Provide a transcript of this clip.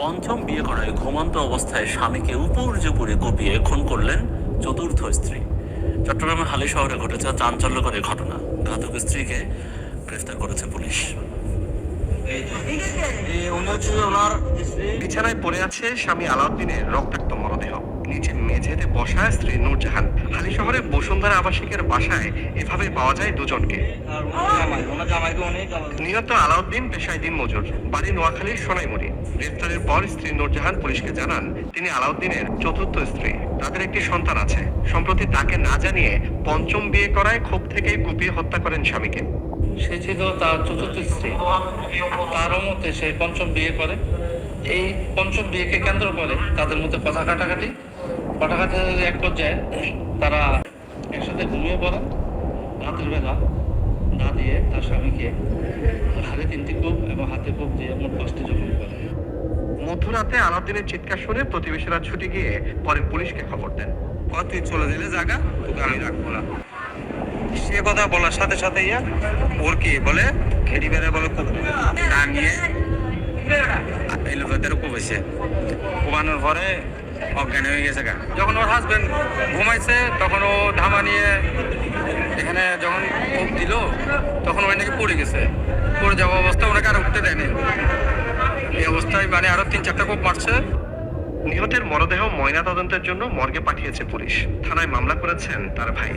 পঞ্চম বিয়ে করায় ঘুমন্ত অবস্থায় স্বামীকে উপর্যুপুরে কুপিয়ে খুন করলেন চতুর্থ স্ত্রী। চট্টগ্রামের হালি শহরে ঘটেছে চাঞ্চল্যকর এই ঘটনা। ঘাতক স্ত্রীকে গ্রেফতার করেছে পুলিশ। বিছানায় পড়ে আছে স্বামী আলাউদ্দিনের রক্তাক্ত মরদেহ। নিচে মেঝেতে বসা স্ত্রী নূরজাহান হালি শহরে বসুন্ধরা আবাসিকের বাসায় এভাবে পাওয়া যায় দুজনকে। নিহত আলাউদ্দিন পেশায় দিন মজুর বাড়ি নোয়াখালীর সোনাইমুড়ি। গ্রেফতারের পর স্ত্রী নূরজাহান পুলিশকে জানান, তিনি আলাউদ্দিনের চতুর্থ স্ত্রী। তাদের একটি সন্তান আছে। সম্প্রতি তাকে না জানিয়ে পঞ্চম বিয়ে করায় ক্ষোভ থেকেই কুপিয়ে হত্যা করেন স্বামীকে। সে ছিল তার চতুর্থ স্ত্রী। তারও মতে সে পঞ্চম বিয়ে করে। এই পঞ্চম বিয়েকে কেন্দ্র করে তাদের মধ্যে কথা কাটাকাটি। কথা কাটাকাটি এক পর্যায়ে তারা একসাথে ঘুমিয়ে পড়ে। রাতের বেলা না দিয়ে তার স্বামীকে হাতে তিনটি কূপ এবং হাতে কূপ দিয়ে মোট পাঁচটি জখম করে। মধ্যরাতে আলাউদ্দিনের চিৎকার শুনে প্রতিবেশীরা ছুটে গিয়ে পরে পুলিশকে খবর দেন। তুই চলে দিলে জায়গা তোকে আমি রাখব না। সে কথা বলার সাথে সাথে ইয়া ওর কি বলে? খেটি বেড়ে বলে খুব না নিয়ে এই কোবেছে কোবানোর পরে অজ্ঞান হয়ে গেছে গা। যখন ওর হাজবেন্ড ঘুমাইছে, তখন ও ধামা নিয়ে এখানে যখন কোপ দিল, তখন ওই নাকি পড়ে গেছে। পড়ে যাওয়া অবস্থা ওনাকে আর উঠতে দেয়নি। এই অবস্থায় মানে আরও তিন চারটা কোপ মারছে। নিহতের মরদেহ ময়না তদন্তের জন্য মর্গে পাঠিয়েছে পুলিশ। থানায় মামলা করেছেন তার ভাই।